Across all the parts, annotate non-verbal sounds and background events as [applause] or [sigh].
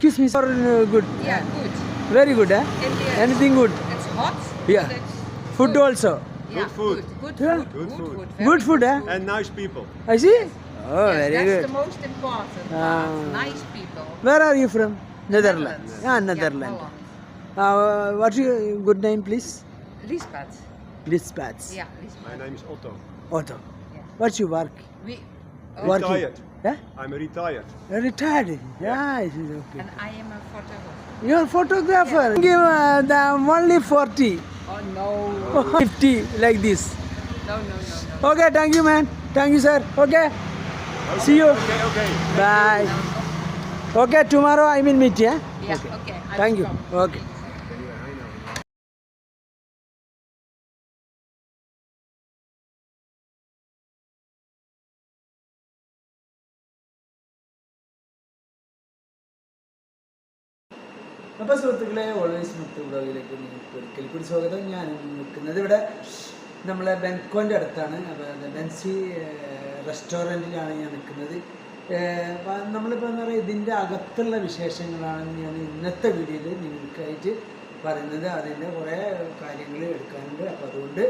to. Yeah, excuse me, sir. uh, Good. Yeah, good. Very good, eh? And uh, Anything good? It's hot. Yeah. it's- Food also. Yeah, food. Good, Yeah. food. Good Good, food. food. Good food, good eh? And nice people. I see. Yes. Oh, Yes, very that's good. the most important Ah. part. Nice people. Where are you from? Netherlands. Netherlands. Yeah, Netherlands. Yeah, Uh, what's your good name, please? Holland. Liesbeth. Lispats. Yeah, Liesbeth. My name is Otto. Otto. Yeah. What's your work? We, Working. Retired. Yeah? I'm retired. You're retired. Yeah, it is okay. and I am a photographer. You're a photographer. Give uh, the only 40. Oh no. [laughs] 50 like this. No, no, no, no. Okay, thank you, man. Thank you, sir. Okay. See you. Okay, okay. Bye. Okay, tomorrow I will meet, yeah? Yeah, okay. I Thank you. come. Okay. അപ്പോൾ സുഹൃത്തുക്കളെ always Muthu ബ്ലോഗിലേക്ക് നിങ്ങൾക്ക് ഒരിക്കൽ കൂടി സ്വാഗതം. ഞാൻ നിൽക്കുന്നത് ഇവിടെ നമ്മളെ ബെൻകോന്റെ അടുത്താണ്. അപ്പോൾ ബെൻസി റെസ്റ്റോറന്റിലാണ് ഞാൻ നിൽക്കുന്നത്. നമ്മളിപ്പോൾ എന്താ പറയുക ഇതിന്റെ അകത്തുള്ള വിശേഷങ്ങളാണ് ഞാൻ ഇന്നത്തെ വീഡിയോയിൽ നിങ്ങൾക്കായിട്ട് പറയുന്നത്. അതിന്റെ കുറേ കാര്യങ്ങൾ എടുക്കാനുണ്ട്. അപ്പോൾ അതുകൊണ്ട്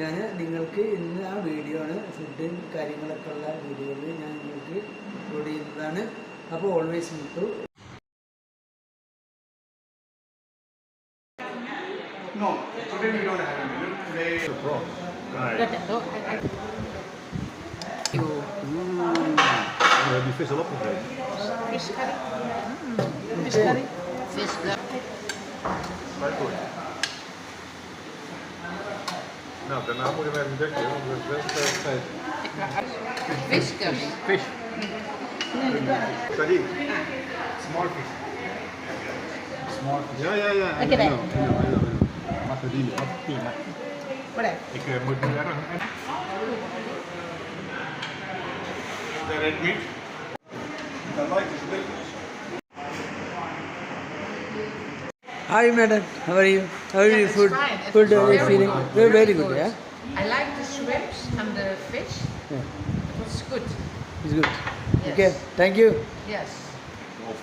ഞാൻ നിങ്ങൾക്ക് ഇന്ന് ആ വീഡിയോ ആണ് ഫുഡും കാര്യങ്ങളൊക്കെ ഉള്ള വീഡിയോയിൽ ഞാൻ നിങ്ങൾക്ക് അപ്ലോഡ് ചെയ്യുന്നതാണ്. അപ്പോൾ always Muthu No, today we don't have a menu. Today is a prawn. Right. We hebben die vis al opgegeten. Fish curry. Fish curry. Fish curry. Maar goed. Nou, daarna moeten we even dekje, want we hebben best veel gegeten. Fish curry. Sardine. Small fish. Small fish. Ja, ja, ja. ดีอยู่ครับกินนะไม่ได้ไอเกิดมือเนื้อด้วยเดรนมิทไอแม่ดัน how are you how are you food food uh, how are feeling very good yeah? I like the shrimps and the fish. Yeah. it's good. It's good. Yes. okay thank you. Yes. Well,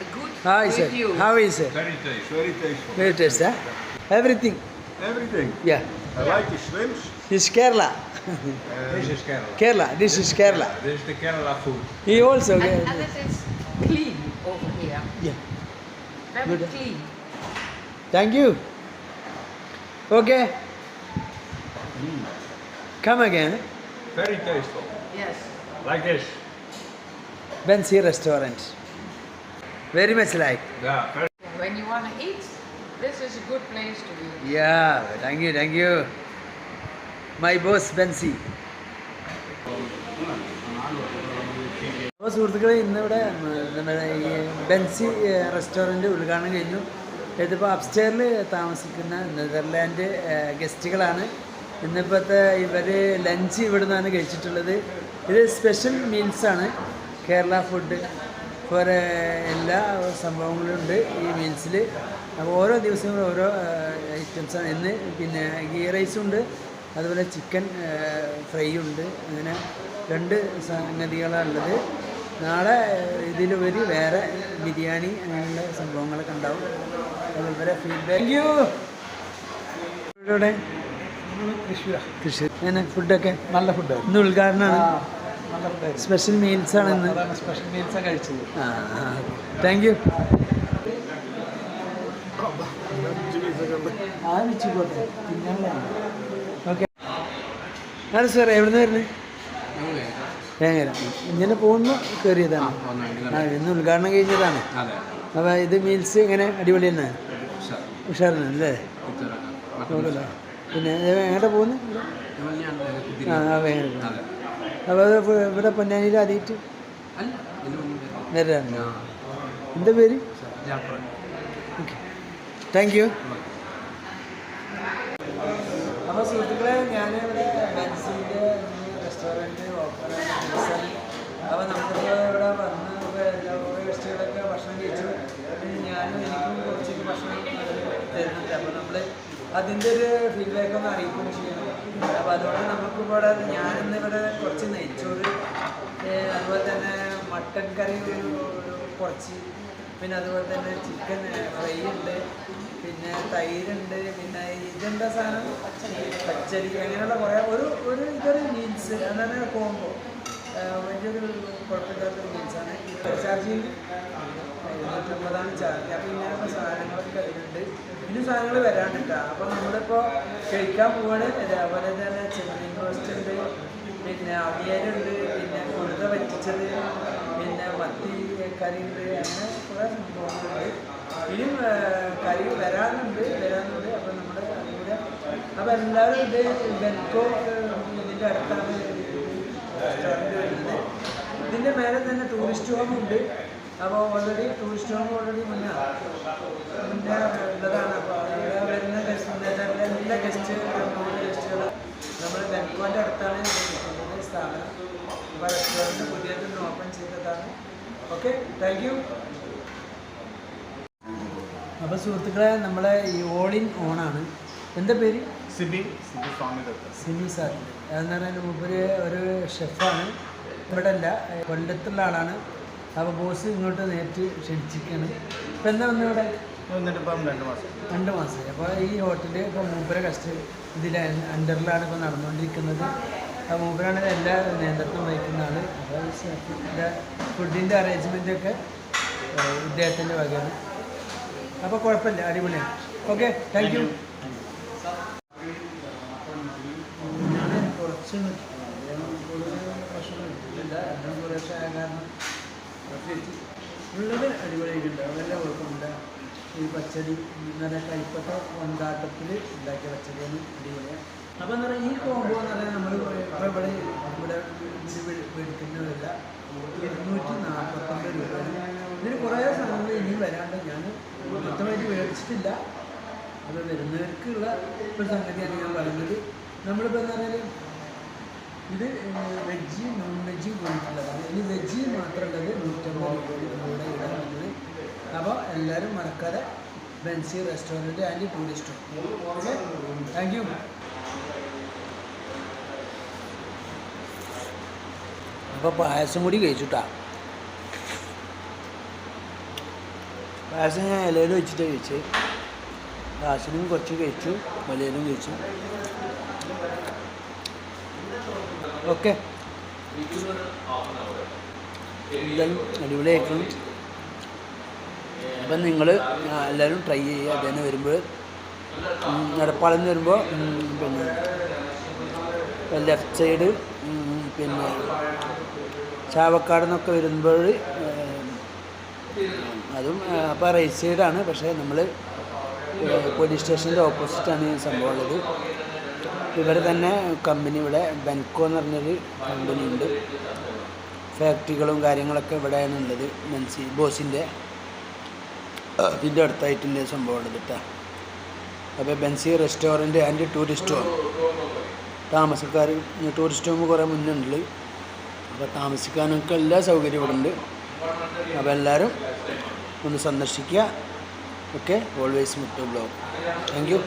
a good Hi, sir. review. How is it? Very tasty. Very tasteful. Very taste, huh? Everything. Everything. Yeah. I like the shrimps. This Kerala. this is Kerala. Kerala. This is Kerala. This is the Kerala food. He also. And, get- and it is clean over here. Yeah. Very Good. clean. Thank you. Okay. Come again. Very tasteful. Yes. Like this. Bensi restaurant. Very much like. Yeah. When you want to eat, this is a good place to eat. Yeah. Thank you. Thank you. My boss Bensi. അപ്പോൾ സുഹൃത്തുക്കളെ ഇന്നിവിടെ നമ്മുടെ ഈ Benzy restaurant ഉദ്ഘാടനം കഴിഞ്ഞു ഇതിപ്പോൾ അപ്സ്റ്റേറിൽ താമസിക്കുന്ന Netherland ഗസ്റ്റുകളാണ് ഇന്നിപ്പോഴത്തെ ഇവർ ലഞ്ച് ഇവിടെ നിന്നാണ് കഴിച്ചിട്ടുള്ളത് ഇത് സ്പെഷ്യൽ മീൽസാണ് കേരള ഫുഡ് ഫോർ എല്ലാ സംഭവങ്ങളും ഉണ്ട് ഈ മീൽസിൽ അപ്പോൾ ഓരോ ദിവസവും ഓരോ ഐറ്റംസാണ് ഇന്ന് പിന്നെ ഗീ റൈസും ഉണ്ട് അതുപോലെ ചിക്കൻ ഫ്രൈ ഉണ്ട്. അങ്ങനെ രണ്ട് സംഗതികളാണ് ഉള്ളത് നാളെ ഇതിലുപരി വേറെ ബിരിയാണി അങ്ങനെയുള്ള സംഭവങ്ങളൊക്കെ ഉണ്ടാവും. അതുപോലെ ഫീഡ്ബാക്ക് യു ഇവിടെ തൃശ്ശൂർ. തൃശ്ശൂർ ഫുഡൊക്കെ നല്ല ഫുഡ് ഇന്ന് ഉദ്ഘാടനമാണ്. സ്പെഷ്യൽ മീൽസ് ആണ് ഇന്ന്. സ്പെഷ്യൽ മീൽസ് കഴിച്ചത്. ആ താങ്ക് യു ആ വെച്ചിക്കോട്ടെ പിന്നെ ഓക്കെ സാർ എവിടെ നിന്ന് വരുന്നത് വേങ്ങര. ഇങ്ങനെ പോകുന്നു കയറിയതാണ് ആ ഇന്ന് ഉദ്ഘാടനം കഴിഞ്ഞതാണ്. അതെ. അപ്പോൾ ഇത് മീൽസ് ഇങ്ങനെ അടിപൊളി തന്നെ. ഉഷാറാണ് അല്ലേ. പിന്നെ എങ്ങോട്ടാണ് എങ്ങോട്ടാ പോകുന്നത് ആ ആ വേങ്ങര. അപ്പോൾ ഇവിടെ പൊന്നാനിയിൽ ആദ്യമായിട്ട് വരാണ്. എന്താ പേര്? ഓക്കെ. താങ്ക് യു അപ്പോൾ സുഹൃത്തുക്കളെ ഞാനിവിടെ ബെൻസിന്റെ റെസ്റ്റോറന്റ് ഓപ്പൺ അപ്പോൾ നമുക്കിപ്പോൾ ഇവിടെ വന്ന് എല്ലാ ഗസ്റ്റുകളൊക്കെ ഭക്ഷണം കഴിച്ചു. ഞാനും എനിക്കും കുറച്ച് ഭക്ഷണം തരുന്നുണ്ട്. അപ്പോൾ നമ്മൾ അതിന്റെ ഒരു ഫീഡ്ബാക്ക് ഒന്ന് അറിയിക്കുകയും ചെയ്യണം. അപ്പോൾ അതുകൊണ്ട് നമുക്ക് ഇവിടെ ഞാനിന്ന് ഇവിടെ കുറച്ച് നെയ്ച്ചോറ് അതുപോലെ തന്നെ മട്ടൻ കറി കുറച്ച് പിന്നെ അതുപോലെ തന്നെ ചിക്കൻ ഫ്രൈ ഉണ്ട് പിന്നെ തൈരുണ്ട് പിന്നെ ഇതെന്താ സാധനം? പച്ചരി അങ്ങനെയുള്ള കുറേ ഒരു ഒരു ഇതൊരു മീൽസ് അതാണ് കോംബോ വലിയൊരു കുഴപ്പമില്ലാത്തൊരു മീൽസാണ് ചാർജ് ഇരുന്നൂറ്റമ്പതാണ് ചാർജ് അപ്പോൾ ഇങ്ങനെയുള്ള സാധനങ്ങളൊക്കെ അതിലുണ്ട്. ഇനി സാധനങ്ങൾ വരാണ്ടിട്ടാ അപ്പോൾ നമ്മളിപ്പോൾ കഴിക്കാൻ പോവാണ്. അതേപോലെ തന്നെ ചെമ്മീൻ റോസ്റ്റ് ഉണ്ട്. പിന്നെ അവിയലുണ്ട് പിന്നെ ഉഴുത വറ്റിച്ചത്. പിന്നെ മത്തി കറി ഉണ്ട്. അങ്ങനെ കുറേ സംഭവങ്ങളുണ്ട്. ഇനിയും കറി വരാനുണ്ട്. വരാനുണ്ട്. അപ്പോൾ നമ്മുടെ കൂടെ അപ്പോൾ എല്ലാവരും ഇത് ബെൽക്കോ ഇതിന്റെ അടുത്താണ് റെസ്റ്റോറന്റ് വരുന്നത്. ഇതിന്റെ മേലെ തന്നെ ടൂറിസ്റ്റ് ഹോം ഉണ്ട്. അപ്പോൾ ഓൾറെഡി ടൂറിസ്റ്റ് ഹോം ഓൾറെഡി മുന്നേ മുന്നേ ഉള്ളതാണ് അപ്പോൾ അവിടെ വരുന്ന ഗസ്റ്റ് നെതർലാൻഡിലെ ഗസ്റ്റ് ഗസ്റ്റുകൾ നമ്മൾ ബെൻകോന്റെ അടുത്താണ് ഇത് നിൽക്കുന്നത് സ്ഥാപനം അപ്പോൾ റെസ്റ്റോറന്റ് പുതിയതൊന്ന് ഓപ്പൺ ചെയ്തതാണ് ഓക്കെ താങ്ക് യു അപ്പോൾ സുഹൃത്തുക്കളെ നമ്മളെ ഈ ഓൾ ഇൻ ഓണാണ് എന്താ പേര്? സിബി സിബി സ്വാമി സിബി സിമി സാർ എന്ന് പറഞ്ഞാൽ മൂപ്പര് ഒരു ഷെഫാണ് ഇവിടെ അല്ല കൊല്ലത്തുള്ള ആളാണ്. അപ്പോൾ ബോസ് ഇങ്ങോട്ട് നേരിട്ട് ക്ഷണിച്ചിരിക്കുകയാണ്. ഇപ്പം എന്താ വന്നു ഇവിടെ? രണ്ട് മാസം. അപ്പോൾ ഈ ഹോട്ടലിൽ ഇപ്പോൾ മൂപ്പര കസ്റ്റ് ഇതിൽ അണ്ടറിലാണ് ഇപ്പോൾ നടന്നുകൊണ്ടിരിക്കുന്നത്. മൂപ്പരാണ് എല്ലാ നേതൃത്വം വഹിക്കുന്ന ആൾ അപ്പോൾ ഷെഫിന്റെ ഫുഡിന്റെ അറേഞ്ച്മെന്റൊക്കെ ഇദ്ദേഹത്തിന്റെ വകയാണ്. അപ്പോൾ കുഴപ്പമില്ല അടിപൊളിയാണ്. ഓക്കെ താങ്ക് യു ഉള്ളത് അടിപൊളിയായിട്ടുണ്ട്. അതെല്ലാം കുഴപ്പമില്ല. ഈ പച്ചടി നല്ല കൈപ്പറ്റ കൊണ്ടാട്ടത്തിൽ ഉണ്ടാക്കിയ പച്ചടിയാണ് അടിപൊളിയാണ് അപ്പോൾ എന്താ പറയുക ഈ കോമ്പോ എന്ന് പറഞ്ഞാൽ നമ്മൾ ഇപ്പോൾ ഇവിടെ ഇവിടെ മേടിക്കുന്നതല്ല ഇരുന്നൂറ്റി നാൽപ്പത്തൊമ്പത് രൂപയാണ് ഇതിന് കുറേ സാധനങ്ങൾ ഇനിയും വരാണ്ട് ഞാൻ മൊത്തമായിട്ട് മേടിച്ചിട്ടില്ല അത് വരുന്നവർക്കുള്ള ഒരു സംഗതിയാണ് ഞാൻ പറയുന്നത്. നമ്മളിപ്പോൾ എന്താ പറഞ്ഞാൽ ഇത് വെജ് നോൺ വെജും കൊടുത്തിട്ടുള്ളതാണ് ഇനി വെജ് മാത്രമുള്ളത് നൂറ്റമ്പത് രൂപയുടെ നമ്മുടെ ഇവിടെ വന്നത് അപ്പോൾ എല്ലാവരും മറക്കാതെ Benzy restaurant and tourist okay? Thank you അപ്പോൾ പായസം കൂടി കഴിച്ചുട്ടാ. പായസം ഞാൻ ഇലയിൽ വെച്ചിട്ട് കഴിച്ച്. പായസനും കുറച്ച് കഴിച്ചു ഇലയിലും കഴിച്ചു. ഓക്കെ. എന്തായാലും അപ്പം നിങ്ങൾ എല്ലാവരും ട്രൈ ചെയ്യുക. അതന്നെ വരുമ്പോൾ നടപ്പാളെന്ന് വരുമ്പോൾ പിന്നെ ലെഫ്റ്റ് സൈഡ് പിന്നെ ചാവക്കാട് നിന്നൊക്കെ വരുമ്പോൾ അതും അപ്പോൾ റൈറ്റ് സൈഡാണ്. പക്ഷേ നമ്മൾ പോലീസ് സ്റ്റേഷന്റെ ഓപ്പോസിറ്റാണ് ഈ സംഭവം ഉള്ളത് ഇവിടെ തന്നെ കമ്പനി ഇവിടെ ബെൻകോ എന്ന് പറഞ്ഞൊരു കമ്പനി ഉണ്ട് ഫാക്ടറികളും കാര്യങ്ങളൊക്കെ ഇവിടെയാണ് ഉള്ളത്. മെൻസി ബോസിന്റെ ഇതിന്റെ അടുത്തായിട്ടുണ്ട് സംഭവം ഉള്ളത് കേട്ടോ. അപ്പോൾ Benzy restaurant and tourist home. താമസക്കാർ ടൂറിസ്റ്റ് ഹോം കുറേ മുന്നുണ്ട് അപ്പോൾ താമസിക്കാനൊക്കെ എല്ലാ സൗകര്യവും ഇവിടെ ഉണ്ട് അപ്പോൾ എല്ലാവരും ഒന്ന് സന്ദർശിക്കുക. Okay? Always Muthu blog thank you